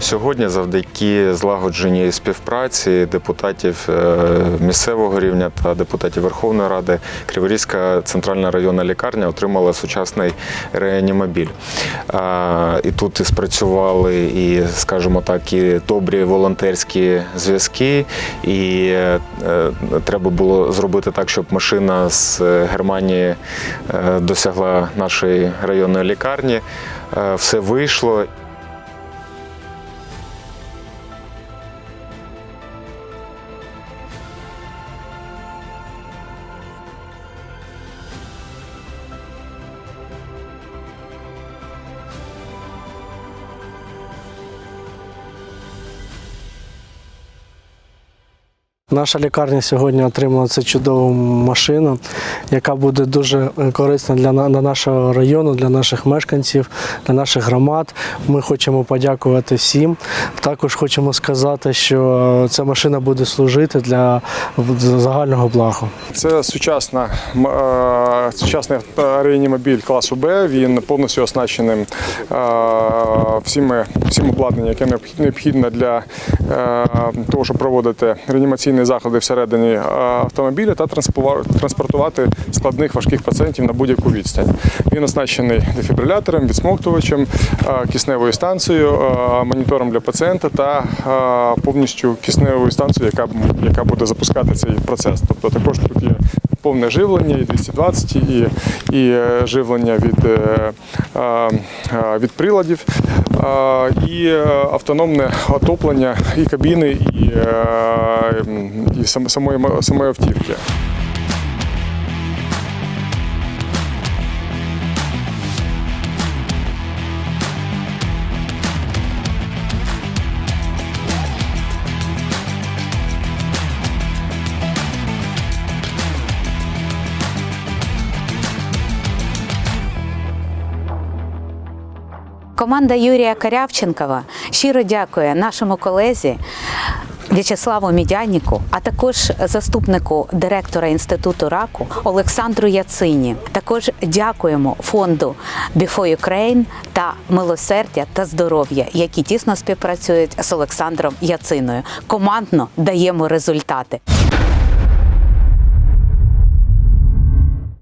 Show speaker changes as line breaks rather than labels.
сьогодні завдяки злагодженій співпраці депутатів е, місцевого рівня та депутатів Верховної Ради Криворізька центральна районна лікарня отримала сучасний реанімобіль. І тут і спрацювали і, скажімо так, і добрі волонтерські зв'язки. І е, треба було зробити так, щоб машина з е, Германії досягла нашої районної лікарні. Все вийшло.
Наша лікарня сьогодні отримала цю чудову машину, яка буде дуже корисна для нашого району, для наших мешканців, для наших громад. Ми хочемо подякувати всім. Також хочемо сказати, що ця машина буде служити для загального блага.
Це сучасна, е, сучасний реанімобіль класу Б. Він повністю оснащений е, всіми, всім обладнанням, яке необх- необхідне для е, того, щоб проводити реанімаційні заходи всередині е, автомобіля та транспортувати складних важких пацієнтів на будь-яку відстань. Він оснащений дефібрилятором, відсмоктувачем, е, кисневою станцією, е, монітором для пацієнта та повністю кисневою станцією, яка, яка буде запускати цей процес. Тобто також тут є повне живлення, і 220, і, і е, живлення від, е, від приладів, і е, автономне отоплення і кабіни, і, і самої, самої автівки.
Команда Юрія Карявченкова щиро дякує нашому колезі. В'ячеславу Мідяніку, а також заступнику директора інституту раку Олександру Яцині. Також дякуємо фонду Before Ukraine та милосердя та здоров'я, які тісно співпрацюють з Олександром Яциною. Командно даємо результати.